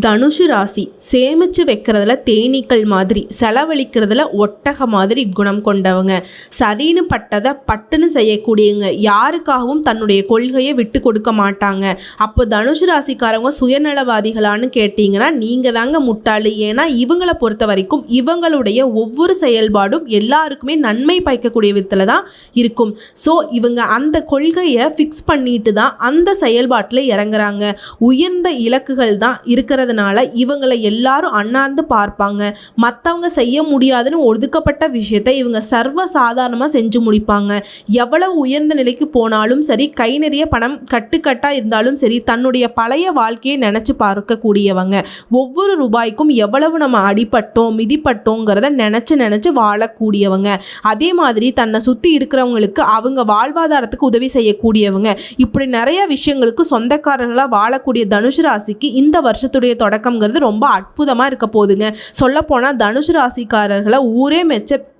தனுஷு ராசி சேமிச்சு வைக்கிறதுல தேனீக்கள் மாதிரி செலவழிக்கிறதுல ஒட்டக மாதிரி குணம் கொண்டவங்க. சரின்னு பட்டதை பட்டுன்னு செய்யக்கூடியவங்க. யாருக்காகவும் தன்னுடைய கொள்கையை விட்டு கொடுக்க மாட்டாங்க. அப்போ தனுஷு ராசிக்காரவங்க சுயநலவாதிகளான்னு கேட்டிங்கன்னா நீங்கள் தாங்க முட்டாளு. ஏன்னா இவங்களை பொறுத்த வரைக்கும் இவங்களுடைய ஒவ்வொரு செயல்பாடும் எல்லாருக்குமே நன்மை பயக்கக்கூடிய விதத்தில் தான் இருக்கும். ஸோ இவங்க அந்த கொள்கையை ஃபிக்ஸ் பண்ணிட்டு தான் அந்த செயல்பாட்டில் இறங்குறாங்க. உயர்ந்த இலக்குகள் தான் இருக்கிற இருக்கிறதுனால இவங்களை எல்லாரும் அண்ணாந்து பார்ப்பாங்க. மற்றவங்க செய்ய முடியாதுன்னு ஒதுக்கப்பட்ட விஷயத்தை இவங்க சர்வ சாதாரணமாக செஞ்சு முடிப்பாங்க. எவ்வளவு உயர்ந்த நிலைக்கு போனாலும் சரி கை நிறைய பணம் கட்டுக்கட்டாக இருந்தாலும் சரி தன்னுடைய பழைய வாழ்க்கையை நினச்சி பார்க்கக்கூடியவங்க. ஒவ்வொரு ரூபாய்க்கும் எவ்வளவு நம்ம அடிபட்டோம் மிதிப்பட்டோங்கிறத நினச்சி நினச்சி வாழக்கூடியவங்க. அதே மாதிரி தன்னை சுற்றி இருக்கிறவங்களுக்கு அவங்க வாழ்வாதாரத்துக்கு உதவி செய்யக்கூடியவங்க. இப்படி நிறைய விஷயங்களுக்கு சொந்தக்காரர்களாக வாழக்கூடிய தனுஷ் ராசிக்கு இந்த வருஷத்துடைய தொடக்கம்ங்கிறது ரொம்ப அற்புதமாக இருக்க போகுதுங்க. சொல்லப்போனால் தனுசு ராசிக்காரர்களை ஊரே மெச்ச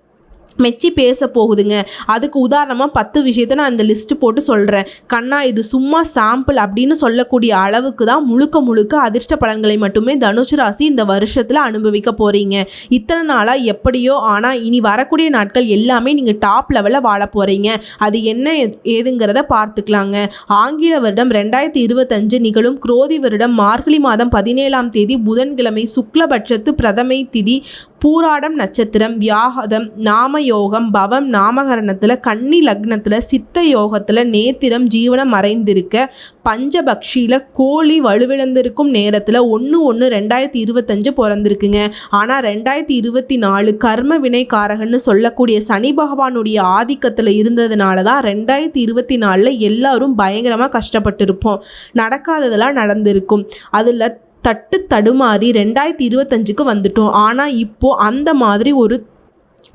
மெச்சி பேச போகுதுங்க. அதுக்கு உதாரணமாக பத்து விஷயத்தை நான் இந்த லிஸ்ட்டு போட்டு சொல்கிறேன் கண்ணா இது சும்மா சாம்பிள் அப்படின்னு சொல்லக்கூடிய அளவுக்கு தான் முழுக்க முழுக்க அதிர்ஷ்ட பலன்களை மட்டுமே தனுஷ் ராசி இந்த வருஷத்தில் அனுபவிக்க போகிறீங்க இத்தனை நாளாக எப்படியோ ஆனால் இனி வரக்கூடிய நாட்கள் எல்லாமே நீங்கள் டாப் லெவலில் வாழ போகிறீங்க அது என்ன ஏ- ஏதுங்கிறத பார்த்துக்கலாங்க. ஆங்கில வருடம் ரெண்டாயிரத்தி இருபத்தஞ்சு நிகழும். குரோதி வருடம் மார்கழி மாதம் பதினேழாம் தேதி புதன்கிழமை சுக்லபட்சத்து பிரதமை திதி. பூராடம் நட்சத்திரம் வியாகதம் நாம யோகம் பவம் நாமகரணத்தில் கன்னி லக்னத்தில் சித்த யோகத்தில் நேத்திரம் ஜீவனம் மறைந்திருக்க பஞ்சபக்ஷியில் கோழி வலுவிழந்திருக்கும் நேரத்தில் ஒன்று ஒன்று ரெண்டாயிரத்தி இருபத்தஞ்சு பிறந்திருக்குங்க. ஆனால் ரெண்டாயிரத்தி இருபத்தி நாலு கர்ம வினைக்காரகன்னு சொல்லக்கூடிய சனி பகவானுடைய ஆதிக்கத்தில் இருந்ததுனால தான் ரெண்டாயிரத்தி இருபத்தி நாலில் எல்லாரும் பயங்கரமாக கஷ்டப்பட்டிருப்போம். நடக்காததெல்லாம் நடந்திருக்கும். அதில் தட்டு தடுமாறி ரெண்டாயிரத்தி இருபத்தஞ்சுக்கு வந்துட்டோம். ஆனால் இப்போ அந்த மாதிரி ஒரு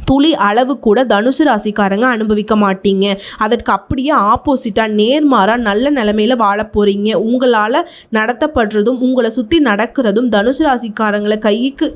துளி அளவு கூட தனுசு ராசிக்காரங்க அனுபவிக்க மாட்டீங்க. அதற்கு அப்படியே ஆப்போசிட்டாக நேர்மாறாக நல்ல நிலமையில் வாழ போகிறீங்க உங்களால் நடத்தப்படுறதும் உங்களை சுற்றி நடக்கிறதும் தனுசு ராசிக்காரங்களை கைக்கு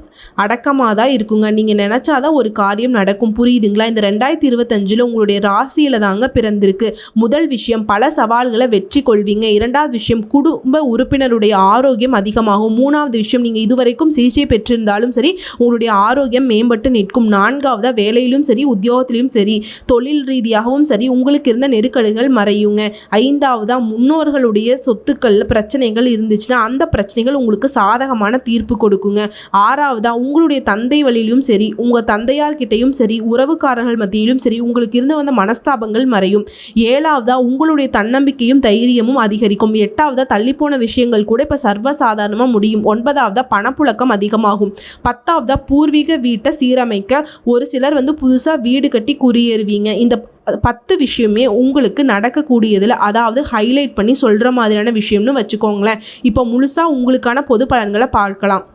அடக்கமாக தான் இருக்குங்க. நீங்கள் நினச்சாதான் ஒரு காரியம் நடக்கும். புரியுதுங்களா? இந்த ரெண்டாயிரத்தி இருபத்தஞ்சில் உங்களுடைய ராசியில் தாங்க பிறந்திருக்கு. முதல் விஷயம் பல சவால்களை வெற்றி கொள்வீங்க. இரண்டாவது விஷயம் குடும்ப உறுப்பினருடைய ஆரோக்கியம் அதிகமாகும். மூணாவது விஷயம் நீங்கள் இதுவரைக்கும் சிகிச்சை பெற்றிருந்தாலும் சரி உங்களுடைய ஆரோக்கியம் மேம்பட்டு நிற்கும். நான்காவது வேலையிலும் சரி உத்தியோகத்திலும் சரி தொழில் ரீதியாகவும் சரி உங்களுக்கு இருந்த நெருக்கடிகள் மறையுங்க. ஐந்தாவதா முன்னோர்களுடைய சொத்துக்கள் பிரச்சனைகள் இருந்துச்சுன்னா அந்த பிரச்சனைகள் உங்களுக்கு சாதகமான தீர்ப்பு கொடுக்குங்க. ஆறாவதா உங்களுடைய தந்தை வழியிலும் சரி உங்கள் தந்தையார்கிட்டையும் சரி உறவுக்காரர்கள் மத்தியிலும் சரி உங்களுக்கு இருந்து வந்த மனஸ்தாபங்கள் மறையும். ஏழாவதா உங்களுடைய தன்னம்பிக்கையும் தைரியமும் அதிகரிக்கும். எட்டாவதா தள்ளிப்போன விஷயங்கள் கூட இப்போ சர்வசாதாரணமாக முடியும். ஒன்பதாவதா பணப்புழக்கம் அதிகமாகும். பத்தாவதா பூர்வீக வீட்டை சீரமைக்க ஒரு சிலர் வந்து புதுசாக வீடு கட்டி குடியேறுவீங்க. இந்த ப- பத்து விஷயமே உங்களுக்கு நடக்கக்கூடியதில் அதாவது ஹைலைட் பண்ணி சொல்கிற மாதிரியான விஷயம்னு வச்சுக்கோங்களேன். இப்போ முழுசாக உங்களுக்கான பொது பலன்களை பார்க்கலாம்.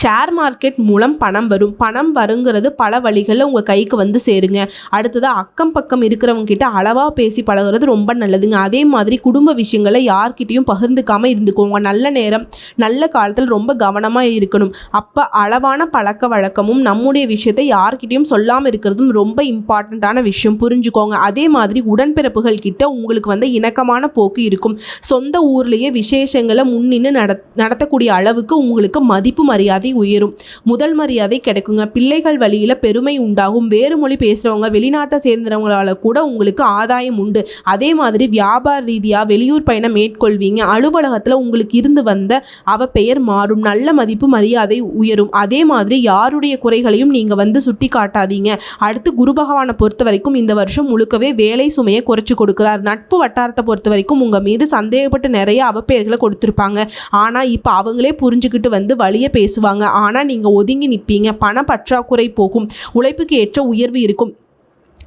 ஷேர் மார்க்கெட் மூலம் பணம் வரும். பணம் வருங்கிறது பல வழிகளில் உங்கள் கைக்கு வந்து சேருங்க. அடுத்தது அக்கம் பக்கம் இருக்கிறவங்க கிட்ட அளவாக பேசி பழகுறது ரொம்ப நல்லதுங்க. அதே மாதிரி குடும்ப விஷயங்களை யார்கிட்டையும் பகிர்ந்துக்காமல் இருந்துக்கோங்க. நல்ல நேரம் நல்ல காலத்தில் ரொம்ப கவனமாக இருக்கணும். அப்போ அளவான பழக்க வழக்கமும் நம்முடைய விஷயத்தை யார்கிட்டையும் சொல்லாமல் இருக்கிறதும் ரொம்ப இம்பார்ட்டண்ட்டான விஷயம். புரிஞ்சுக்கோங்க. அதே மாதிரி உடன்பிறப்புகள் கிட்ட உங்களுக்கு வந்து இணக்கமான போக்கு இருக்கும். சொந்த ஊர்லேயே விசேஷங்களை முன்னின்று நட நடத்தக்கூடிய அளவுக்கு உங்களுக்கு மதிப்பு மரியாதை உயரும். முதல் மரியாதை கிடைக்குங்க. பிள்ளைகள் வழியில் பெருமை உண்டாகும். வேறு மொழி பேசுகிறவங்க வெளிநாட்டை சேர்ந்தவங்களால கூட உங்களுக்கு ஆதாயம் உண்டு. அதே மாதிரி வியாபார ரீதியாக வெளியூர் பயணம் மேற்கொள்வீங்க. அலுவலகத்தில் உங்களுக்கு இருந்து வந்த அவ பெயர் மாறும். நல்ல மதிப்பு மரியாதை உயரும். அதே மாதிரி யாருடைய குறைகளையும் நீங்கள் வந்து சுட்டி காட்டாதீங்க அடுத்து குரு பகவானை பொறுத்த வரைக்கும் இந்த வருஷம் முழுக்கவே வேலை சுமையை குறைச்சி கொடுக்குறார். நட்பு வட்டாரத்தை பொறுத்த வரைக்கும் உங்கள் மீது சந்தேகப்பட்டு நிறைய அவப்பெயர்களை கொடுத்துருப்பாங்க. ஆனால் இப்போ அவங்களே புரிஞ்சுக்கிட்டு வந்து வழியை பேசுவாங்க. ஆனால் நீங்கள் ஒதுங்கி நிற்பீங்க பண பற்றாக்குறை போகும். உழைப்புக்கு ஏற்ற உயர்வு இருக்கும்.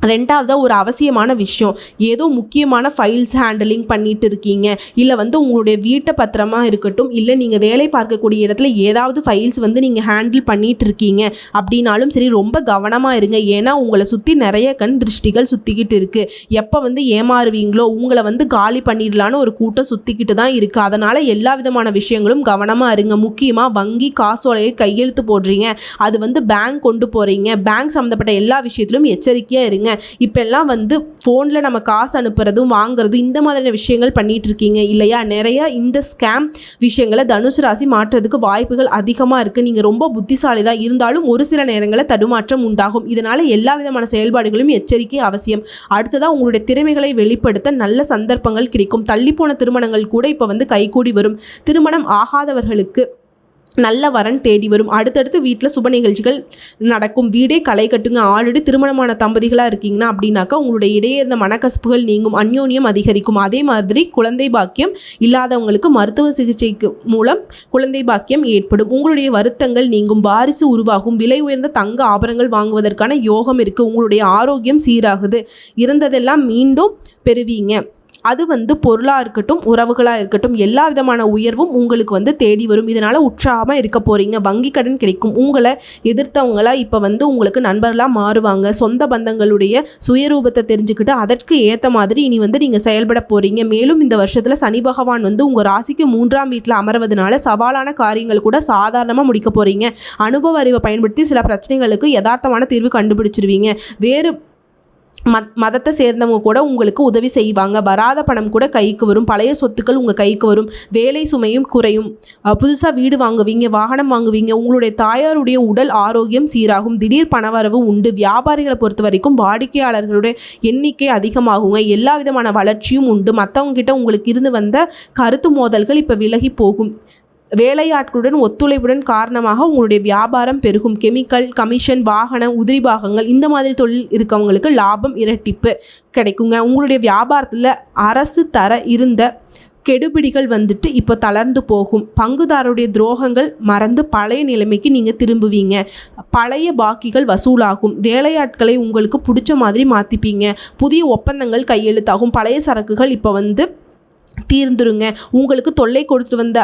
ரெண்டாவதாக ஒரு அவசியமான விஷயம் ஏதோ முக்கியமான ஃபைல்ஸ் ஹேண்டலிங் பண்ணிட்டு இருக்கீங்க இல்லை வந்து உங்களுடைய வீட்டை பத்திரமா இருக்கட்டும் இல்லை நீங்கள் வேலை பார்க்கக்கூடிய இடத்துல ஏதாவது ஃபைல்ஸ் வந்து நீங்கள் ஹேண்டில் பண்ணிட்டு இருக்கீங்க அப்படின்னாலும் சரி ரொம்ப கவனமாக இருங்க. ஏன்னா உங்களை சுற்றி நிறைய கண் திருஷ்டிகள் சுற்றிக்கிட்டு இருக்கு. எப்போ வந்து ஏமாறுவீங்களோ உங்களை வந்து காலி பண்ணிடலான்னு ஒரு கூட்டம் சுற்றிக்கிட்டு தான் இருக்குது அதனால் எல்லா விதமான விஷயங்களும் கவனமாக இருங்க. முக்கியமாக வங்கி காசோலையை கையெழுத்து போடுறீங்க. அது வந்து பேங்க் கொண்டு போகிறீங்க பேங்க் சம்மந்தப்பட்ட எல்லா விஷயத்திலும் எச்சரிக்கையாக இருங்க. இப்போல்லாம் வந்து ஃபோனில் நம்ம காசு அனுப்புறதும் வாங்குறதும் இந்த மாதிரியான விஷயங்கள் பண்ணிகிட்டு இருக்கீங்க இல்லையா? நிறையா இந்த ஸ்கேம் விஷயங்களை தனுசு ராசி மாற்றுறதுக்கு வாய்ப்புகள் அதிகமாக இருக்குது நீங்கள் ரொம்ப புத்திசாலி தான் இருந்தாலும் ஒரு சில நேரங்களில் தடுமாற்றம் உண்டாகும். இதனால் எல்லா விதமான செயல்பாடுகளும் எச்சரிக்கை அவசியம். அடுத்ததாக உங்களுடைய திறமைகளை வெளிப்படுத்த நல்ல சந்தர்ப்பங்கள் கிடைக்கும். தள்ளிப்போன திருமணங்கள் கூட இப்போ வந்து கைகூடி வரும். திருமணம் ஆகாதவர்களுக்கு நல்ல வரன் தேடி வரும். அடுத்தடுத்து வீட்டில் சுப நிகழ்ச்சிகள் நடக்கும். வீடே களை கட்டுங்க. ஆல்ரெடி திருமணமான தம்பதிகளாக இருக்கீங்கன்னா அப்படின்னாக்கா உங்களுடைய இடையே இருந்த மனக்கசப்புகள் நீங்கும். அந்யோன்யம் அதிகரிக்கும். அதே மாதிரி குழந்தை பாக்கியம் இல்லாதவங்களுக்கு மருத்துவ சிகிச்சைக்கு மூலம் குழந்தை பாக்கியம் ஏற்படும். உங்களுடைய வருத்தங்கள் நீங்கும். வாரிசு உருவாகும். விலை உயர்ந்த தங்க ஆபரணங்கள் வாங்குவதற்கான யோகம் இருக்குது உங்களுடைய ஆரோக்கியம் சீராகுது. இருந்ததெல்லாம் மீண்டும் பெறுவீங்க. அது வந்து பொருளாக இருக்கட்டும் உறவுகளாக இருக்கட்டும் எல்லா விதமான உயர்வும் உங்களுக்கு வந்து தேடி வரும். இதனால் உற்சாகமாக இருக்க போகிறீங்க வங்கி கடன் கிடைக்கும். உங்களை எதிர்த்தவங்களாக இப்போ வந்து உங்களுக்கு நண்பர்களாக மாறுவாங்க. சொந்த பந்தங்களுடைய சுயரூபத்தை தெரிஞ்சுக்கிட்டு அதற்கு ஏற்ற மாதிரி இனி வந்து நீங்கள் செயல்பட போகிறீங்க மேலும் இந்த வருஷத்தில் சனி பகவான் வந்து உங்கள் ராசிக்கு மூன்றாம் வீட்டில் அமர்வதனால சவாலான காரியங்கள் கூட சாதாரணமாக முடிக்க போகிறீங்க அனுபவ அறிவை பயன்படுத்தி சில பிரச்சனைகளுக்கு யதார்த்தமான தீர்வு கண்டுபிடிச்சிருவீங்க. வேறு மத் மதத்தை சேர்ந்தவங்க கூட உங்களுக்கு உதவி செய்வாங்க. வராத பணம் கூட கைக்கு வரும். பழைய சொத்துக்கள் உங்கள் கைக்கு வரும். வேலை சுமையும் குறையும். புதுசாக வீடு வாங்குவீங்க வாகனம் வாங்குவீங்க. உங்களுடைய தாயாருடைய உடல் ஆரோக்கியம் சீராகும். திடீர் பணவரவு உண்டு. வியாபாரிகளை பொறுத்த வரைக்கும் வாடிக்கையாளர்களுடைய எண்ணிக்கை அதிகமாகுங்க. எல்லா விதமான வளர்ச்சியும் உண்டு. மற்றவங்க கிட்ட உங்களுக்கு இருந்து வந்த கருத்து மோதல்கள் இப்போ விலகி போகும். வேலையாட்களுடன் ஒத்துழைப்புடன் காரணமாக உங்களுடைய வியாபாரம் பெருகும். கெமிக்கல் கமிஷன் வாகனம் உதிரி பாகங்கள் இந்த மாதிரி தொழில் இருக்கவங்களுக்கு லாபம் இரட்டிப்பு கிடைக்குங்க. உங்களுடைய வியாபாரத்தில் அரசு தர இருந்த கெடுபிடிகள் வந்துட்டு இப்போ தளர்ந்து போகும். பங்குதாரருடைய துரோகங்கள் மறந்து பழைய நிலைமைக்கு நீங்கள் திரும்புவீங்க. பழைய பாக்கிகள் வசூலாகும். வேலையாட்களை உங்களுக்கு பிடிச்ச மாதிரி மாற்றிப்பீங்க புதிய ஒப்பந்தங்கள் கையெழுத்தாகும். பழைய சரக்குகள் இப்போ வந்து தீர்ந்துருங்க. உங்களுக்கு தொல்லை கொடுத்துட்டு வந்த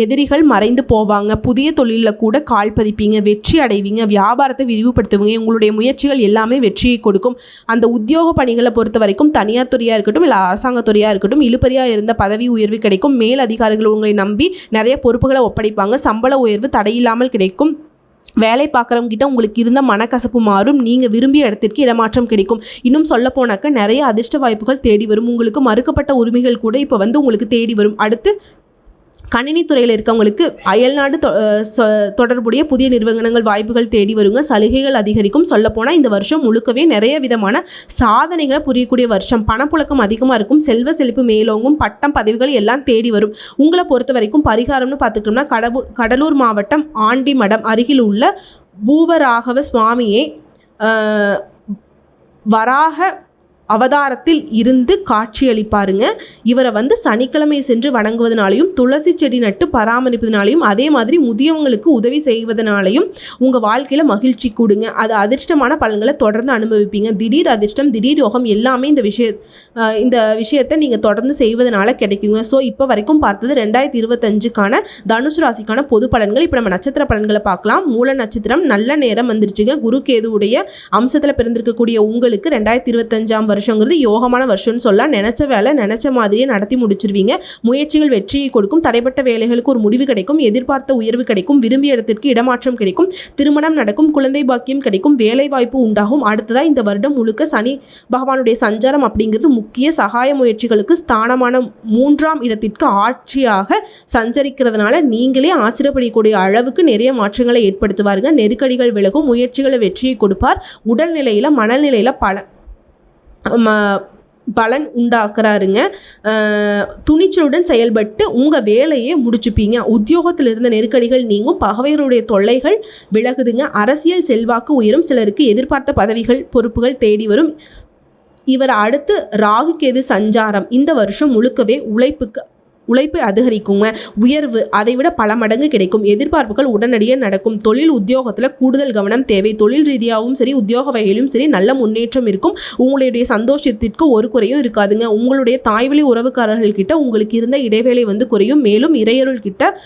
எதிரிகள் மறைந்து போவாங்க. புதிய தொழிலில் கூட கால் பதிப்பீங்க வெற்றி அடைவீங்க வியாபாரத்தை விரிவுபடுத்துவீங்க. உங்களுடைய முயற்சிகள் எல்லாமே வெற்றியை கொடுக்கும். அந்த உத்தியோக பணிகளை பொறுத்த வரைக்கும் தனியார் துறையாக இருக்கட்டும் இல்லை அரசாங்க துறையாக இருக்கட்டும் இழுபறியாக இருந்த பதவி உயர்வு கிடைக்கும். மேல் அதிகாரிகள் உங்களை நம்பி நிறைய பொறுப்புகளை ஒப்படைப்பாங்க. சம்பள உயர்வு தடையில்லாமல் கிடைக்கும். வேலை பார்க்குறவங்க கிட்ட உங்களுக்கு இருந்த மனக்கசப்பு மாறும். நீங்கள் விரும்பிய இடத்திற்கு இடமாற்றம் கிடைக்கும். இன்னும் சொல்ல போனாக்க நிறைய அதிர்ஷ்ட வாய்ப்புகள் தேடி வரும். உங்களுக்கு மறுக்கப்பட்ட உரிமைகள் கூட இப்போ வந்து உங்களுக்கு தேடி வரும். அடுத்து கணினித்துறையில் இருக்கவங்களுக்கு அயல்நாடு தொ- தொடர்புடைய புதிய நிறுவனங்கள் வாய்ப்புகள் தேடி வருங்க. சலுகைகள் அதிகரிக்கும். சொல்லப்போனால் இந்த வருஷம் முழுக்கவே நிறைய விதமான சாதனைகளை புரியக்கூடிய வருஷம். பணப்புழக்கம் அதிகமாக இருக்கும். செல்வ செழிப்பு மேலோங்கும். பட்டம் பதவிகள் எல்லாம் தேடி வரும். உங்களை பொறுத்த வரைக்கும் பரிகாரம்னு பார்த்துக்கிட்டோம்னா கடவுள் கடலூர் மாவட்டம் ஆண்டிமடம் அருகில் உள்ள பூவராகவ சுவாமியை வராக அவதாரத்தில் இருந்து காட்சியளிப்பாருங்க இவரை வந்து சனிக்கிழமை சென்று வணங்குவதனாலையும் துளசி செடி நட்டு பராமரிப்பதனாலையும் அதே மாதிரி முதியவங்களுக்கு உதவி செய்வதனாலையும் உங்கள் வாழ்க்கையில் மகிழ்ச்சி கூடுங்க. அது அதிர்ஷ்டமான பலன்களை தொடர்ந்து அனுபவிப்பீங்க. திடீர் அதிர்ஷ்டம் திடீர் யோகம் எல்லாமே இந்த விஷய இந்த விஷயத்தை நீங்கள் தொடர்ந்து செய்வதனால கிடைக்குங்க. ஸோ இப்போ வரைக்கும் பார்த்தது ரெண்டாயிரத்தி இருபத்தஞ்சுக்கான தனுசு ராசிக்கான பொது பலன்கள். இப்போ நம்ம நட்சத்திர பலன்களை பார்க்கலாம். மூல நட்சத்திரம் நல்ல நேரம் வந்துருச்சுங்க. குரு கேதுவுடைய அம்சத்தில் பிறந்திருக்கக்கூடிய உங்களுக்கு ரெண்டாயிரத்தி இருபத்தஞ்சாம் வருஷங்கிறது யோகமான வருஷம்னு சொல்லலாம். நினச்ச வேலை நினச்ச மாதிரியே நடத்தி முடிச்சிருவீங்க. முயற்சிகள் வெற்றியை கொடுக்கும். தடைப்பட்ட வேலைகளுக்கு ஒரு முடிவு கிடைக்கும். எதிர்பார்த்த உயர்வு கிடைக்கும். விரும்பிய இடத்திற்கு இடமாற்றம் கிடைக்கும். திருமணம் நடக்கும். குழந்தை பாக்கியம் கிடைக்கும். வேலை வாய்ப்பு உண்டாகும். அடுத்ததாக இந்த வருடம் முழுக்க சனி பகவானுடைய சஞ்சாரம் அப்படிங்கிறது முக்கிய சகாய முயற்சிகளுக்கு ஸ்தானமான மூன்றாம் இடத்திற்கு ஆட்சியாக சஞ்சரிக்கிறதுனால நீங்களே ஆச்சரியப்படக்கூடிய அளவுக்கு நிறைய மாற்றங்களை ஏற்படுத்துவாருங்க. நெருக்கடிகள் விலகும். முயற்சிகளை வெற்றியை கொடுப்பார். உடல்நிலையில் மனநிலையில் பல பலன் உண்டாக்குறாருங்க. துணிச்சலுடன் செயல்பட்டு உங்கள் வேலையை முடிச்சுப்பீங்க. உத்தியோகத்தில் இருந்த நெருக்கடிகள் நீங்கும். பகவையருடைய தொல்லைகள் விலகுதுங்க. அரசியல் செல்வாக்கு உயரும். சிலருக்கு எதிர்பார்த்த பதவிகள் பொறுப்புகள் தேடி வரும். இவர் அடுத்து ராகு கேது சஞ்சாரம். இந்த வருஷம் முழுக்கவே உழைப்புக்கு உழைப்பு அதிகரிக்குங்க. உயர்வு அதை விட பல மடங்கு கிடைக்கும். எதிர்பார்ப்புகள் உடனடியே நடக்கும். தொழில் உத்தியோகத்தில் கூடுதல் கவனம் தேவை. தொழில் ரீதியாகவும் சரி உத்தியோக வகையிலும் சரி நல்ல முன்னேற்றம் இருக்கும். உங்களுடைய சந்தோஷத்திற்கு ஒரு குறையும் இருக்காதுங்க. உங்களுடைய தாய்வழி உறவுக்காரர்கள் கிட்ட உங்களுக்கு இருந்த இடைவேளை வந்து குறையும். மேலும் இறையருள் கிட்ட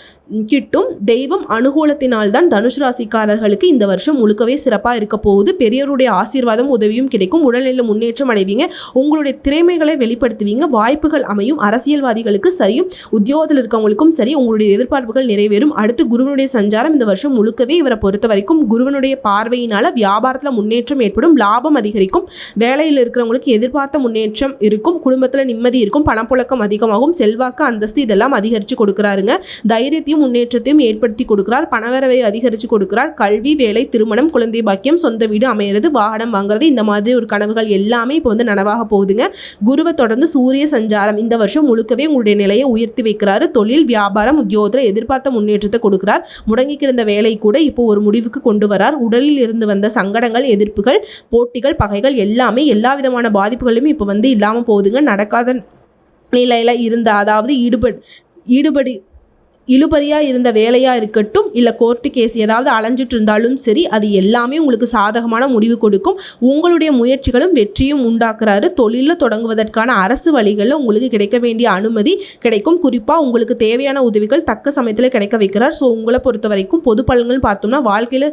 கிட்டும் தெய்வம் அனுகூலத்தினால் தான் தனுஷ் ராசிக்காரர்களுக்கு இந்த வருஷம் முழுக்கவே சிறப்பாக இருக்க போகுது. பெரியவருடைய ஆசீர்வாதம் உதவியும் கிடைக்கும். உடல்நிலை முன்னேற்றம் அடைவீங்க. உங்களுடைய திறமைகளை வெளிப்படுத்துவீங்க. வாய்ப்புகள் அமையும். அரசியல்வாதிகளுக்கு சரியும் உத்தியோகத்தில் இருக்கவங்களுக்கும் சரி உங்களுடைய எதிர்பார்ப்புகள் நிறைவேறும். அடுத்து குருவனுடைய சஞ்சாரம் இந்த வருஷம் முழுக்கவே இவரை பொறுத்த வரைக்கும் குருவனுடைய பார்வையினால வியாபாரத்தில் முன்னேற்றம் ஏற்படும். லாபம் அதிகரிக்கும். வேலையில் இருக்கிறவங்களுக்கு எதிர்பார்த்த முன்னேற்றம் இருக்கும். குடும்பத்தில் நிம்மதி இருக்கும். பணப்புழக்கம் அதிகமாகும். செல்வாக்கு அந்தஸ்து இதெல்லாம் அதிகரித்து கொடுக்குறாருங்க. தைரியத்தையும் முன்னேற்றத்தையும் ஏற்படுத்தி கொடுக்கிறார். பணவரவை அதிகரித்து கொடுக்கிறார். கல்வி வேலை திருமணம் குழந்தை பாக்கியம் சொந்த வீடு அமையிறது வாகனம் வாங்குறது இந்த மாதிரி ஒரு கனவுகள் எல்லாமே இப்போ வந்து நனவாக போகுதுங்க. குருவை தொடர்ந்து சூரிய சஞ்சாரம் இந்த வருஷம் முழுக்கவே உங்களுடைய நிலையை உயர்த்தி வைக்கிறாரு. தொழில் வியாபாரம் உத்தியோகத்தில் எதிர்பார்த்த முன்னேற்றத்தை கொடுக்கிறார். முடங்கி கிடந்த வேலை கூட இப்போ ஒரு முடிவுக்கு கொண்டு வரார். உடலில் இருந்து வந்த சங்கடங்கள் எதிர்ப்புகள் போட்டிகள் பகைகள் எல்லாமே எல்லா விதமான பாதிப்புகளுமே இப்போ வந்து இல்லாமல் போகுதுங்க. நடக்காத நிலையில் இருந்த அதாவது ஈடுபட் ஈடுபடி இழுபறியாக இருந்த வேலையாக இருக்கட்டும் இல்லை கோர்ட்டு கேஸ் ஏதாவது அலைஞ்சிட்டு இருந்தாலும் சரி அது எல்லாமே உங்களுக்கு சாதகமான முடிவு கொடுக்கும். உங்களுடைய முயற்சிகளும் வெற்றியும் உண்டாக்குறாரு. தொழிலில் தொடங்குவதற்கான அரசு வழிகளில் உங்களுக்கு கிடைக்க வேண்டிய அனுமதி கிடைக்கும். குறிப்பாக உங்களுக்கு தேவையான உதவிகள் தக்க சமயத்தில் கிடைக்க வைக்கிறார். ஸோ உங்களை பொறுத்த வரைக்கும் பொது பலன்கள் பார்த்தோம்னா வாழ்க்கையில்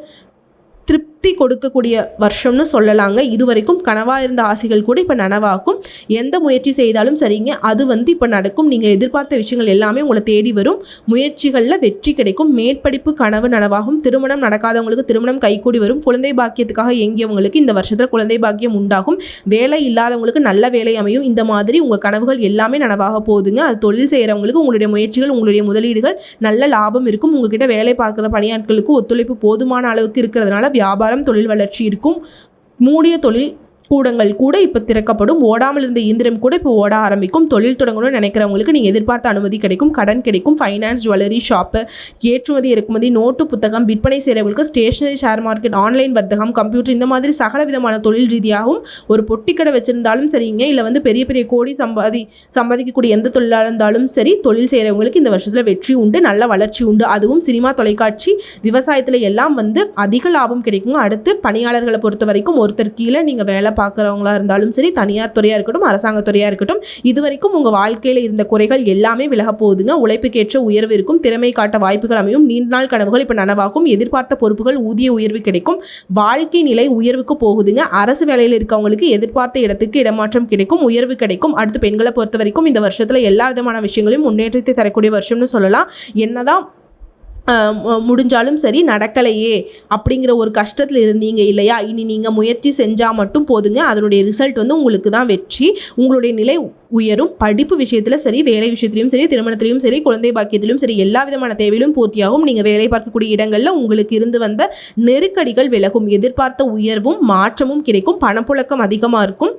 திருப்தி கொடுக்கக்கூடிய வருஷம்னு சொல்லலாங்க. இது வரைக்கும் கனவாக இருந்த ஆசைகள் கூட இப்போ நனவாகும். எந்த முயற்சி செய்தாலும் சரிங்க. அது வந்து இப்போ நடக்கும். நீங்கள் எதிர்பார்த்த விஷயங்கள் எல்லாமே உங்களை தேடி வரும். முயற்சிகளில் வெற்றி கிடைக்கும். மேற்படிப்பு கனவு நனவாகும். திருமணம் நடக்காதவங்களுக்கு திருமணம் கைகூடி வரும். குழந்தை பாக்கியத்துக்காக இயங்கியவங்களுக்கு இந்த வருஷத்தில் குழந்தை பாக்கியம் உண்டாகும். வேலை இல்லாதவங்களுக்கு நல்ல வேலை அமையும். இந்த மாதிரி உங்கள் கனவுகள் எல்லாமே நனவாக போகுதுங்க. அது தொழில் செய்கிறவங்களுக்கு உங்களுடைய முயற்சிகள் உங்களுடைய முதலீடுகள் நல்ல லாபம் இருக்கும். உங்ககிட்ட வேலை பார்க்குற பணியாட்களுக்கு ஒத்துழைப்பு போதுமான அளவுக்கு இருக்கிறதுனால வியாபாரம் தொழில் வளர்ச்சி இருக்கும். மூடிய தொழில் கூடங்கள் கூட இப்போ திறக்கப்படும். ஓடாமல் இருந்த இயந்திரம் கூட இப்போ ஓட ஆரம்பிக்கும். தொழில் தொடங்கணும்னு நினைக்கிறவங்களுக்கு நீங்கள் எதிர்பார்த்த அனுமதி கிடைக்கும். கடன் கிடைக்கும். ஃபைனான்ஸ் ஜுவல்லரி ஷாப்பு ஏற்றுமதி இறக்குமதி நோட்டு புத்தகம் விற்பனை செய்கிறவங்களுக்கு ஸ்டேஷனரி ஷேர் மார்க்கெட் ஆன்லைன் வர்த்தகம் கம்ப்யூட்டர் இந்த மாதிரி சகல விதமான தொழில் ரீதியாகவும் ஒரு பொட்டிக்கடை வச்சுருந்தாலும் சரிங்க இல்லை வந்து பெரிய பெரிய கோடி சம்பாதி சம்பாதிக்கக்கூடிய எந்த தொழிலாக இருந்தாலும் சரி தொழில் செய்கிறவங்களுக்கு இந்த வருஷத்தில் வெற்றி உண்டு நல்ல வளர்ச்சி உண்டு. அதுவும் சினிமா தொலைக்காட்சி விவசாயத்தில் எல்லாம் வந்து அதிக லாபம் கிடைக்குங்க. அடுத்து பணியாளர்களை பொறுத்த வரைக்கும் ஒருத்தர் கீழே நீங்கள் வேலை பார்க்குறவங்களா இருந்தாலும் சரி தனியார் துறையாக இருக்கட்டும் அரசாங்கத்துறையாக இருக்கட்டும் இது வரைக்கும் உங்கள் வாழ்க்கையில் இருந்த குறைகள் எல்லாமே விலக போகுதுங்க. உழைப்புக்கேற்ற உயர்வு இருக்கும். திறமை காட்ட வாய்ப்புகள் அமையும். நீண்ட நாள் கனவுகள் இப்போ நனவாகும். எதிர்பார்த்த பொறுப்புகள் ஊதிய உயர்வு கிடைக்கும். வாழ்க்கை நிலை உயர்வுக்கு போகுதுங்க. அரசு வேலையில் இருக்கவங்களுக்கு எதிர்பார்த்த இடத்துக்கு இடமாற்றம் கிடைக்கும். உயர்வு கிடைக்கும். அடுத்து பெண்களை பொறுத்த வரைக்கும் இந்த வருஷத்தில் எல்லா விதமான விஷயங்களையும் முன்னேற்றத்தை தரக்கூடிய வருஷம்னு சொல்லலாம். என்னதான் முடிஞ்சாலும் சரி நடக்கலையே அப்படிங்கிற ஒரு கஷ்டத்தில் இருந்தீங்க இல்லையா? இனி நீங்கள் முயற்சி செஞ்சால் மட்டும் போதுங்க. அதனுடைய ரிசல்ட் வந்து உங்களுக்கு தான் வெற்றி. உங்களுடைய நிலை உயரும். படிப்பு விஷயத்தில் சரி வேலை விஷயத்திலையும் சரி திருமணத்திலையும் சரி குழந்தை பாக்கியத்திலும் சரி எல்லா விதமான தேவையிலும் பூர்த்தியாகும். நீங்கள் வேலை பார்க்கக்கூடிய இடங்களில் உங்களுக்கு இருந்து வந்த நெருக்கடிகள் விலகும். எதிர்பார்த்த உயர்வும் மாற்றமும் கிடைக்கும். பணப்புழக்கம் அதிகமாக இருக்கும்.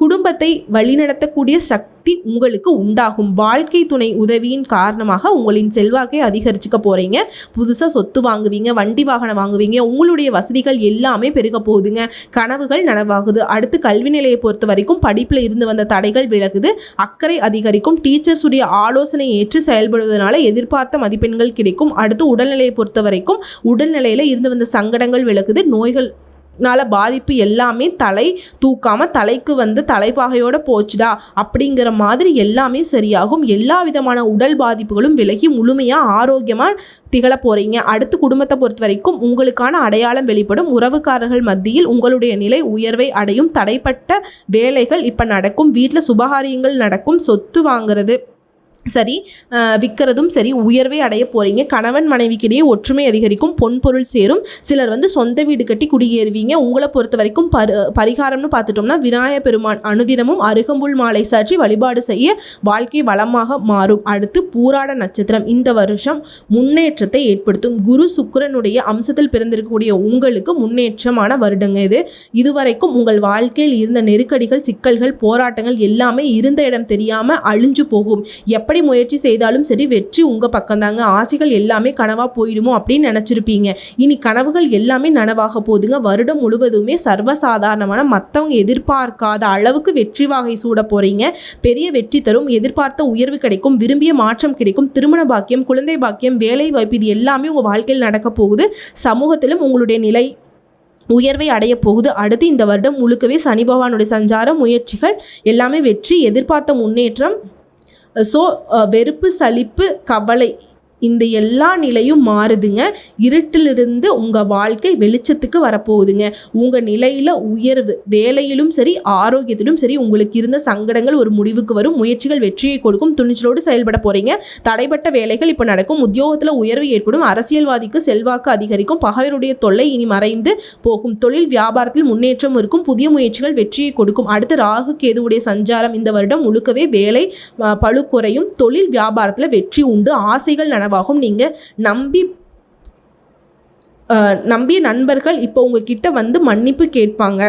குடும்பத்தை வழிநடத்தக்கூடிய சக்தி உங்களுக்கு உண்டாகும். வாழ்க்கை துணை உதவியின் காரணமாக உங்களின் செல்வாக்கை அதிகரிச்சுக்க போகிறீங்க புதுசாக சொத்து வாங்குவீங்க வண்டி வாகனம் வாங்குவீங்க உங்களுடைய வசதிகள் எல்லாமே பெருக போகுதுங்க. கனவுகள் நனவாகுது. அடுத்து கல்வி நிலையை பொறுத்த வரைக்கும் படிப்பில் இருந்து வந்த தடைகள் விலகுது. அக்கறை அதிகரிக்கும். டீச்சர்ஸ் உடைய ஆலோசனை ஏற்று செயல்படுவதனால எதிர்பார்த்த மதிப்பெண்கள் கிடைக்கும். அடுத்து உடல்நிலையை பொறுத்த வரைக்கும் உடல்நிலையில் இருந்து வந்த சங்கடங்கள் விலகுது. நோய்கள் னால பாதிப்பு எல்லாமே தலை தூக்காமல் தலைக்கு வந்து தலைப்பாகையோட போச்சுடா அப்படிங்கிற மாதிரி எல்லாமே சரியாகும். எல்லா விதமான உடல் பாதிப்புகளும் விலகி முழுமையாக ஆரோக்கியமாக திகழ போகிறீங்க அடுத்து குடும்பத்தை பொறுத்த வரைக்கும் உங்களுக்கான அடையாளம் வெளிப்படும். உறவுக்காரர்கள் மத்தியில் உங்களுடைய நிலை உயர்வை அடையும். தடைப்பட்ட வேலைகள் இப்போ நடக்கும். வீட்டில் சுபகாரியங்கள் நடக்கும். சொத்து வாங்குறது. சரி விற்கிறதும் சரி உயர்வே அடைய போகிறீங்க கணவன் மனைவிக்கிடையே ஒற்றுமை அதிகரிக்கும் பொன்பொருள் சேரும். சிலர் வந்து சொந்த வீடு கட்டி குடியேறுவீங்க. உங்களை பொறுத்த வரைக்கும் பரு பரிகாரம்னு பார்த்துட்டோம்னா விநாயக பெருமான் அனுதினமும் அருகம்புல் மாலை சாற்றி வழிபாடு செய்ய வாழ்க்கை வளமாக மாறும். அடுத்து பூராட நட்சத்திரம். இந்த வருஷம் முன்னேற்றத்தை ஏற்படுத்தும். குரு சுக்கிரனுடைய அம்சத்தில் பிறந்திருக்கக்கூடிய உங்களுக்கு முன்னேற்றமான வருடங்க இது. இதுவரைக்கும் உங்கள் வாழ்க்கையில் இருந்த நெருக்கடிகள் சிக்கல்கள் போராட்டங்கள் எல்லாமே இருந்த இடம் தெரியாமல் அழிஞ்சு போகும். எப்படி முயற்சி செய்தாலும் சரி வெற்றி உங்க பக்கம்தாங்க. ஆசைகள் எல்லாமே கனவா போயிடுமோ அப்படின்னு நினைச்சிருப்பீங்க. இனி கனவுகள் எல்லாமே நனவாக போதுங்க. வருடம் முழுவதுமே சர்வசாதாரணமான மற்றவங்க எதிர்பார்க்காத அளவுக்கு வெற்றி வாகை சூட போறீங்க. பெரிய வெற்றி தரும். எதிர்பார்த்த உயர்வு கிடைக்கும். விரும்பிய மாற்றம் கிடைக்கும். திருமண பாக்கியம் குழந்தை பாக்கியம் வேலை வாய்ப்பு இது எல்லாமே உங்க வாழ்க்கையில் நடக்க போகுது. சமூகத்திலும் உங்களுடைய நிலை உயர்வை அடைய போகுது. அடுத்து இந்த வருடம் முழுக்கவே சனி பகவானுடைய சஞ்சாரம் முயற்சிகள் எல்லாமே வெற்றி. எதிர்பார்த்த முன்னேற்றம் ஸோ uh, வெறுப்பு சலிப்பு கவலை இந்த எல்லா நிலையும் மாறுதுங்க. இருட்டிலிருந்து உங்கள் வாழ்க்கை வெளிச்சத்துக்கு வரப்போகுதுங்க. உங்கள் நிலையில் உயர்வு வேலையிலும் சரி ஆரோக்கியத்திலும் சரி உங்களுக்கு இருந்த சங்கடங்கள் ஒரு முடிவுக்கு வரும். முயற்சிகள் வெற்றியை கொடுக்கும். துணிச்சலோடு செயல்பட போகிறீங்க தடைப்பட்ட வேலைகள் இப்போ நடக்கும். உத்தியோகத்தில் உயர்வு ஏற்படும். அரசியல்வாதிக்கு செல்வாக்கு அதிகரிக்கும். பகைவருடைய தொல்லை இனி மறைந்து போகும். தொழில் வியாபாரத்தில் முன்னேற்றம் இருக்கும். புதிய முயற்சிகள் வெற்றியை கொடுக்கும். அடுத்து ராகு கேதுவுடைய சஞ்சாரம் இந்த வருடம் முழுக்கவே வேலை பழுக்குறையும் குறையும். தொழில் வியாபாரத்தில் வெற்றி உண்டு. ஆசைகள் நனவாகும் நீங்கள் நம்பி நம்பிய நண்பர்கள் இப்போ உங்ககிட்ட வந்து மன்னிப்பு கேட்பாங்க.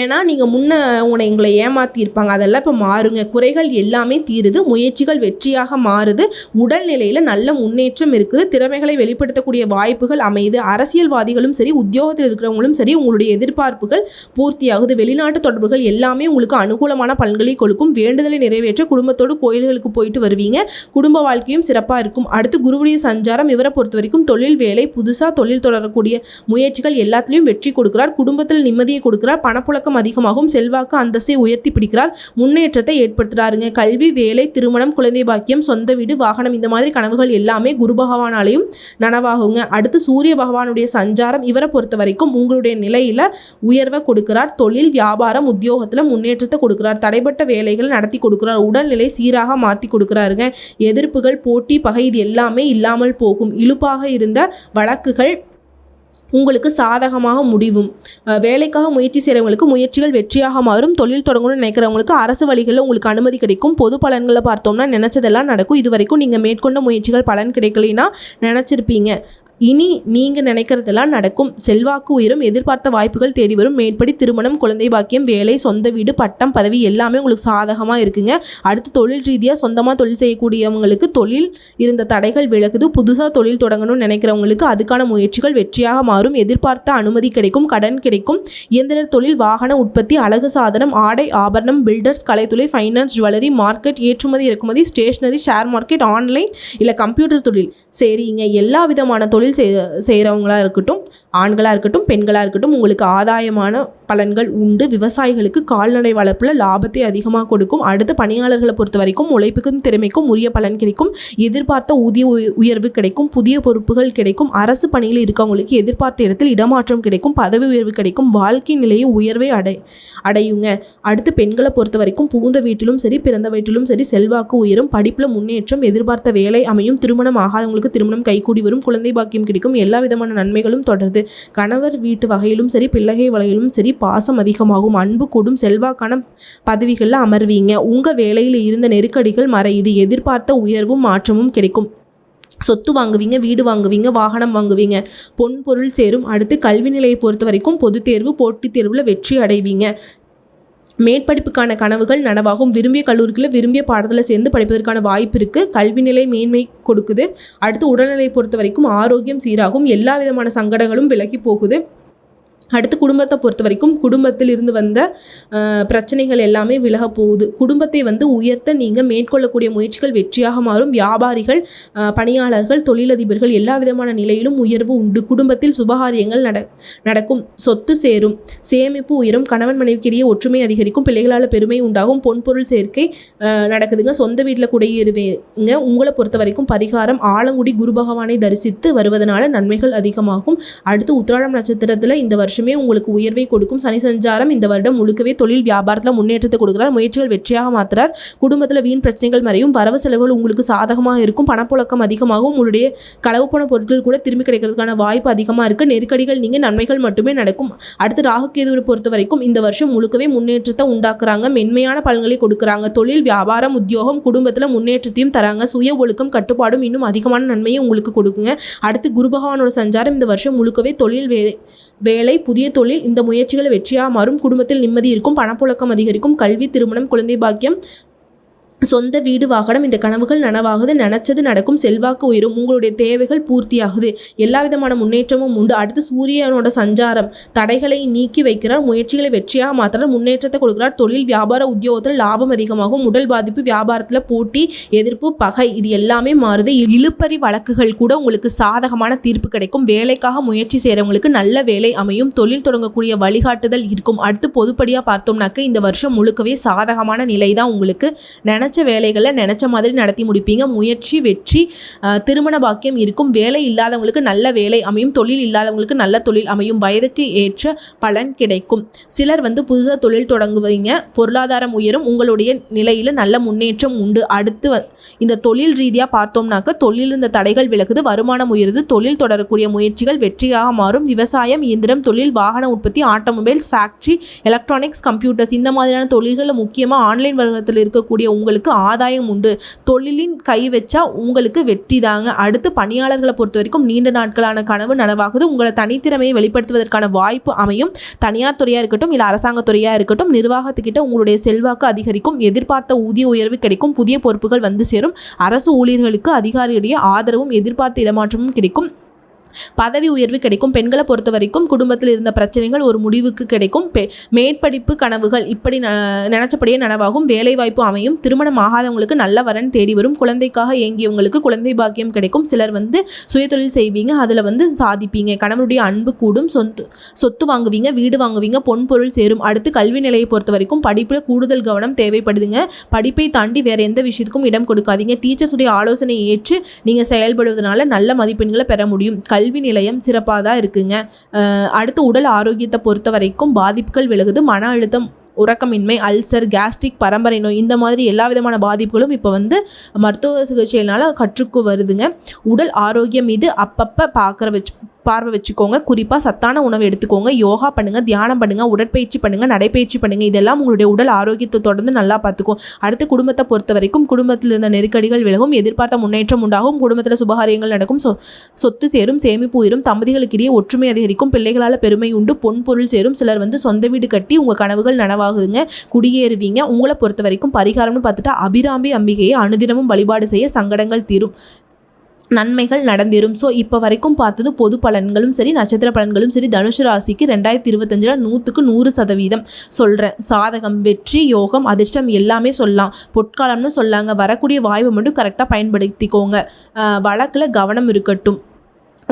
ஏன்னா நீங்கள் முன்ன உன்னை எங்களை ஏமாற்றியிருப்பாங்க அதெல்லாம் இப்போ மாறுங்க. குறைகள் எல்லாமே தீருது. முயற்சிகள் வெற்றியாக மாறுது. உடல்நிலையில் நல்ல முன்னேற்றம் இருக்குது. திறமைகளை வெளிப்படுத்தக்கூடிய வாய்ப்புகள் அமையுது. அரசியல்வாதிகளும் சரி உத்தியோகத்தில் இருக்கிறவங்களும் சரி உங்களுடைய எதிர்பார்ப்புகள் பூர்த்தியாகுது. வெளிநாட்டு தொடர்புகள் எல்லாமே உங்களுக்கு அனுகூலமான பலன்களை கொடுக்கும். வேண்டுதலை நிறைவேற்ற குடும்பத்தோடு கோயில்களுக்கு போயிட்டு வருவீங்க. குடும்ப வாழ்க்கையும் சிறப்பாக இருக்கும். அடுத்து குருவுடைய சஞ்சாரம். இவரை பொறுத்த வரைக்கும் தொழில் வேலை புதுசாக தொழில் தொடரக்கூடிய முயற்சிகள் எல்லாத்துலேயும் வெற்றி கொடுக்கிறார். குடும்பத்தில் நிம்மதியை கொடுக்கிறார். பணப்புழக்கம் அதிகமாகும். செல்வாக்கு அந்தஸ்தை உயர்த்தி பிடிக்கிறார். முன்னேற்றத்தை ஏற்படுத்துறாருங்க. கல்வி வேலை திருமணம் குழந்தை பாக்கியம் சொந்த வீடு வாகனம் இந்த மாதிரி கனவுகள் எல்லாமே குரு பகவானாலையும் நனவாகுங்க. அடுத்து சூரிய பகவானுடைய சஞ்சாரம் இவரை பொறுத்த வரைக்கும் உங்களுடைய நிலையில் உயர்வை கொடுக்கிறார். தொழில் வியாபாரம் உத்தியோகத்தில் முன்னேற்றத்தை கொடுக்கிறார். தடைப்பட்ட வேலைகளை நடத்தி கொடுக்கிறார். உடல்நிலை சீராக மாற்றி கொடுக்குறாருங்க. எதிர்ப்புகள் போட்டி பகை இது எல்லாமே இல்லாமல் போகும். இழுப்பாக இருந்த வழக்குகள் உங்களுக்கு சாதகமாக முடிவும். வேலைக்காக முயற்சி செய்கிறவங்களுக்கு முயற்சிகள் வெற்றியாக மாறும். தொழில் தொடங்கணும்னு நினைக்கிறவங்களுக்கு அரசு வழிகளில் உங்களுக்கு அனுமதி கிடைக்கும். பொது பலன்களை பார்த்தோம்னா நினச்சதெல்லாம் நடக்கும். இது வரைக்கும் நீங்கள் மேற்கொண்ட முயற்சிகள் பலன் கிடைக்கலைன்னா நினச்சிருப்பீங்க. இனி நீங்கள் நினைக்கிறதெல்லாம் நடக்கும். செல்வாக்கு உயரும் எதிர்பார்த்த வாய்ப்புகள் தேடி வரும். மேற்படி திருமணம் குழந்தை பாக்கியம் வேலை சொந்த வீடு பட்டம் பதவி எல்லாமே உங்களுக்கு சாதகமாக இருக்குங்க. அடுத்து தொழில் ரீதியாக சொந்தமாக தொழில் செய்யக்கூடியவங்களுக்கு தொழில் இருந்த தடைகள் விலகுது. புதுசாக தொழில் தொடங்கணும்னு நினைக்கிறவங்களுக்கு அதுக்கான முயற்சிகள் வெற்றியாக மாறும். எதிர்பார்த்த அனுமதி கிடைக்கும் கடன் கிடைக்கும். இயந்திர தொழில் வாகன உற்பத்தி அழகு சாதனம் ஆடை ஆபரணம் பில்டர்ஸ் கலைத்துறை ஃபைனான்ஸ் ஜுவல்லரி மார்க்கெட் ஏற்றுமதி இறக்குமதி ஸ்டேஷனரி ஷேர் மார்க்கெட் ஆன்லைன் இல்லை கம்ப்யூட்டர் தொழில். சரிங்க எல்லா விதமான தொழில் செய் செய்கிறவங்களாக இருக்கட்டும் ஆண்களாக இருக்கட்டும் பெண்களாக இருக்கட்டும் உங்களுக்கு ஆதாயமான பலன்கள் உண்டு. விவசாயிகளுக்கு கால்நடை வளர்ப்பில் லாபத்தை அதிகமாக கொடுக்கும். அடுத்து பணியாளர்களை பொறுத்த வரைக்கும் உழைப்புக்கும் திறமைக்கும் உரிய பலன் கிடைக்கும். எதிர்பார்த்த ஊதிய உய- உயர்வு கிடைக்கும். புதிய பொறுப்புகள் கிடைக்கும். அரசு பணியில் இருக்கவங்களுக்கு எதிர்பார்த்த இடத்தில் இடமாற்றம் கிடைக்கும். பதவி உயர்வு கிடைக்கும். வாழ்க்கை நிலையை உயர்வை அடை அடையுங்க. அடுத்து பெண்களை பொறுத்த வரைக்கும் புகுந்த வீட்டிலும் சரி பிறந்த வீட்டிலும் சரி செல்வாக்கு உயரும். படிப்பில் முன்னேற்றம் எதிர்பார்த்த வேலை அமையும். திருமணம் ஆகாதவங்களுக்கு திருமணம் கைகூடி வரும். குழந்தை பாக்கியம் கிடைக்கும். எல்லா விதமான நன்மைகளும் தொடருது. கணவர் வீட்டு வகையிலும் சரி பிள்ளைகை வகையிலும் சரி பாசம் அதிகமாகும். அன்பு கூடும் செல்வாக்கான பதவிகளில் அமர்வீங்க. உங்கள் வேலையில் இருந்த நெருக்கடிகள் மறையுது. எதிர்பார்த்த உயர்வும் மாற்றமும் கிடைக்கும். சொத்து வாங்குவீங்க வீடு வாங்குவீங்க வாகனம் வாங்குவீங்க. பொன் பொருள் சேரும். அடுத்து கல்வி நிலையை பொறுத்த வரைக்கும் பொதுத் தேர்வு போட்டித் தேர்வில் வெற்றி அடைவீங்க. மேற்படிப்புக்கான கனவுகள் நனவாகும். விரும்பிய கல்லூரிகளில் விரும்பிய பாடத்தில் சேர்ந்து படிப்பதற்கான வாய்ப்பு இருக்குது கல்வி நிலை மேன்மை கொடுக்குது. அடுத்து உடல்நிலை பொறுத்த வரைக்கும் ஆரோக்கியம் சீராகும். எல்லா விதமான சங்கடங்களும் விலகி போகுது. அடுத்து குடும்பத்தை பொறுத்த வரைக்கும் குடும்பத்தில் இருந்து வந்த பிரச்சனைகள் எல்லாமே விலக போகுது. குடும்பத்தை வந்து உயர்த்த நீங்கள் மேற்கொள்ளக்கூடிய முயற்சிகள் வெற்றியாக மாறும். வியாபாரிகள் பணியாளர்கள் தொழிலதிபர்கள் எல்லா விதமான நிலையிலும் உயர்வு உண்டு. குடும்பத்தில் சுபகாரியங்கள் நட நடக்கும். சொத்து சேரும். சேமிப்பு உயரும். கணவன் மனைவிக்கிடையே ஒற்றுமை அதிகரிக்கும். பிள்ளைகளால் பெருமை உண்டாகும். பொன்பொருள் சேர்க்கை நடக்குதுங்க. சொந்த வீட்டில் குடியேறுவீங்க உங்களை பொறுத்த வரைக்கும் பரிகாரம் ஆலங்குடி குரு பகவானை தரிசித்து வருவதனால நன்மைகள் அதிகமாகும். அடுத்து உத்திராடம் நட்சத்திரத்தில் இந்த வருஷம் உங்களுக்கு உயர்வை கொடுக்கும். சனி சஞ்சாரம் இந்த வருடம் முழுக்கவே தொழில் வியாபாரத்தில் முன்னேற்றத்தை கொடுக்கிறார். முயற்சிகள் வெற்றியாக மாத்துறார். குடும்பத்தில் வீண் பிரச்சனைகள் மறையும். வரவு செலவுகள் உங்களுக்கு சாதகமாக இருக்கும். பணப்புழக்கம் அதிகமாகும். உங்களுடைய களவு போன பொருட்கள் கூட திரும்பி கிடைக்கிறதுக்கான வாய்ப்பு அதிகமாக இருக்குது நெருக்கடிகள் நீங்கள் நன்மைகள் மட்டுமே நடக்கும். அடுத்து ராகுகேதுவை பொறுத்த வரைக்கும் இந்த வருஷம் முழுக்கவே முன்னேற்றத்தை உண்டாக்குறாங்க. மென்மையான பலன்களை கொடுக்குறாங்க. தொழில் வியாபாரம் உத்தியோகம் குடும்பத்தில் முன்னேற்றத்தையும் தராங்க. சுய ஒழுக்கம் கட்டுப்பாடும் இன்னும் அதிகமான நன்மையை உங்களுக்கு கொடுக்குங்க. அடுத்து குரு பகவானோட சஞ்சாரம் இந்த வருஷம் முழுக்கவே தொழில் வே வேலை புதிய தொழில் இந்த முயற்சிகளை வெற்றியாக மாறும் குடும்பத்தில் நிம்மதி இருக்கும் பணப்புழக்கம் அதிகரிக்கும் கல்வி திருமணம் குழந்தை பாக்கியம் சொந்த வீடு வாகனம் இந்த கனவுகள் நனவாகுது. நினச்சது நடக்கும். செல்வாக்கு உயரும். உங்களுடைய தேவைகள் பூர்த்தியாகுது. எல்லா விதமான முன்னேற்றமும் உண்டு. அடுத்து சூரியனோட சஞ்சாரம். தடைகளை நீக்கி வைக்கிறார். முயற்சிகளை வெற்றியாக மாற்றுறார். முன்னேற்றத்தை கொடுக்கிறார். தொழில் வியாபார உத்தியோகத்தில் லாபம் அதிகமாகும். உடல் பாதிப்பு வியாபாரத்தில் போட்டி எதிர்ப்பு பகை இது எல்லாமே மாறுது. இழுப்பறி வழக்குகள் கூட உங்களுக்கு சாதகமான தீர்ப்பு கிடைக்கும். வேலைக்காக முயற்சி செய்கிறவங்களுக்கு நல்ல வேலை அமையும். தொழில் தொடங்கக்கூடிய வழிகாட்டுதல் இருக்கும். அடுத்து பொதுப்படியாக பார்த்தோம்னாக்க இந்த வருஷம் முழுக்கவே சாதகமான நிலை தான் உங்களுக்கு. நினை நினச்ச வேலைகளை நினச்ச மாதிரி நடத்தி முடிப்பீங்க. முயற்சி வெற்றி திருமண பாக்கியம் இருக்கும். வேலை இல்லாதவங்களுக்கு நல்ல வேலை அமையும். தொழில் இல்லாதவங்களுக்கு நல்ல தொழில் அமையும். வயதுக்கு ஏற்ற பலன் கிடைக்கும். சிலர் வந்து புதுசாக தொழில் தொடங்குவீங்க. பொருளாதாரம் உயரும். உங்களுடைய நிலையில் நல்ல முன்னேற்றம் உண்டு. அடுத்து இந்த தொழில் ரீதியாக பார்த்தோம்னாக்க தொழில் இந்த தடைகள் விலகுது. வருமானம் உயருது. தொழில் தொடரக்கூடிய முயற்சிகள் வெற்றியாக மாறும். விவசாயம் இயந்திரம் தொழில் வாகன உற்பத்தி ஆட்டோமொபைல்ஸ் ஃபேக்ட்ரி எலக்ட்ரானிக்ஸ் கம்ப்யூட்டர்ஸ் இந்த மாதிரியான தொழில்களில் முக்கியமாக ஆன்லைன் வர்க்கத்தில் இருக்கக்கூடிய உங்களுக்கு ஆதாயம் உண்டு. தொழிலின் கை வச்சா உங்களுக்கு வெற்றி தாங்க. அடுத்து பணியாளர்களை பொறுத்த வரைக்கும் நீண்ட நாட்களான கனவு நனவாகுது. உங்களை தனித்திறமையை வெளிப்படுத்துவதற்கான வாய்ப்பு அமையும். தனியார் துறையாக இருக்கட்டும் இல்லை அரசாங்க துறையாக இருக்கட்டும் நிர்வாகத்துக்கிட்ட உங்களுடைய செல்வாக்கு அதிகரிக்கும். எதிர்பார்த்த ஊதிய உயர்வு கிடைக்கும். புதிய பொறுப்புகள் வந்து சேரும். அரசு ஊழியர்களுக்கு அதிகாரியுடைய ஆதரவும் எதிர்பார்த்த இடமாற்றமும் கிடைக்கும். பதவி உயர்வு கிடைக்கும் பெண்களை பொறுத்த வரைக்கும் குடும்பத்தில் இருந்த பிரச்சனைகள் ஒரு முடிவுக்கு கிடைக்கும். பெ மேற்படிப்பு கனவுகள் இப்படி ந நினச்சபடியே நனவாகும். வேலைவாய்ப்பு அமையும். திருமணம் ஆகாதவங்களுக்கு நல்ல வரன் தேடி வரும். குழந்தைக்காக ஏங்கியவங்களுக்கு குழந்தை பாக்கியம் கிடைக்கும். சிலர் வந்து சுயதொழில் செய்வீங்க அதில் வந்து சாதிப்பீங்க. கணவருடைய அன்பு கூடும். சொத்து சொத்து வாங்குவீங்க வீடு வாங்குவீங்க பொன் பொருள் சேரும். அடுத்து கல்வி நிலையை பொறுத்த வரைக்கும் படிப்பில் கூடுதல் கவனம் தேவைப்படுதுங்க. படிப்பை தாண்டி வேற எந்த விஷயத்துக்கும் இடம் கொடுக்காதீங்க. டீச்சர்ஸுடைய ஆலோசனை ஏற்று நீங்கள் செயல்படுவதனால நல்ல மதிப்பெண்களை பெற முடியும். கல்வி நிலையம் சிறப்பாக தான் இருக்குங்க அடுத்து உடல் ஆரோக்கியத்தை பொறுத்த வரைக்கும் பாதிப்புகள் விலகுது. மன அழுத்தம் உறக்கமின்மை அல்சர் கேஸ்ட்ரிக் பரம்பரை நோய் இந்த மாதிரி எல்லா விதமான பாதிப்புகளும் இப்போ வந்து மருத்துவ சிகிச்சையினால் கற்றுக்கு வருதுங்க. உடல் ஆரோக்கியம் மீது அப்பப்போ பார்க்குற வச்சு பார்வை வச்சுக்கோங்க. குறிப்பாக சத்தான உணவு எடுத்துக்கோங்க. யோகா பண்ணுங்கள் தியானம் பண்ணுங்கள் உடற்பயிற்சி பண்ணுங்கள் நடைப்பயிற்சி பண்ணுங்கள் இதெல்லாம் உங்களுடைய உடல் ஆரோக்கியத்தை தொடர்ந்து நல்லா பார்த்துக்கும். அடுத்து குடும்பத்தை பொறுத்த வரைக்கும் குடும்பத்தில் இருந்த நெருக்கடிகள் விலகும். எதிர்பார்த்த முன்னேற்றம் உண்டாகும். குடும்பத்தில் சுபகாரியங்கள் நடக்கும். சொ சொத்து சேரும் சேமிப்பு உயரும். தம்பதிகளுக்கிடையே ஒற்றுமை அதிகரிக்கும். பிள்ளைகளால் பெருமை உண்டு. பொன் பொருள் சேரும். சிலர் வந்து சொந்த வீடு கட்டி உங்கள் கனவுகள் நனவாகுதுங்க. குடியேறுவீங்க. உங்களை பொறுத்த வரைக்கும் பரிகாரம்னு பார்த்துட்டா அபிராமி அம்பிகையை அனுதினமும் வழிபாடு செய்ய சங்கடங்கள் தீரும். நன்மைகள் நடந்திரும் ஸோ இப்போ வரைக்கும் பார்த்தது பொது பலன்களும் சரி நட்சத்திர பலன்களும் சரி. தனுசு ராசிக்கு ரெண்டாயிரத்தி இருபத்தஞ்சில் நூற்றுக்கு நூறு சதவீதம் சொல்கிறேன் சாதகம் வெற்றி யோகம் அதிர்ஷ்டம் எல்லாமே சொல்லலாம். பொற்காலம்னு சொல்லாங்க. வரக்கூடிய வாய்ப்பை மட்டும் கரெக்டாக பயன்படுத்திக்கோங்க. வழக்கில் கவனம் இருக்கட்டும்.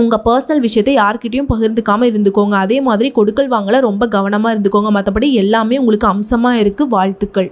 உங்கள் பர்சனல் விஷயத்தை யார்கிட்டையும் பகிர்ந்துக்காமல் இருந்துக்கோங்க. அதே மாதிரி கொடுக்கல் வாங்கல ரொம்ப கவனமாக இருந்துக்கோங்க. மற்றபடி எல்லாமே உங்களுக்கு அம்சமாக இருக்குது வாழ்த்துக்கள்.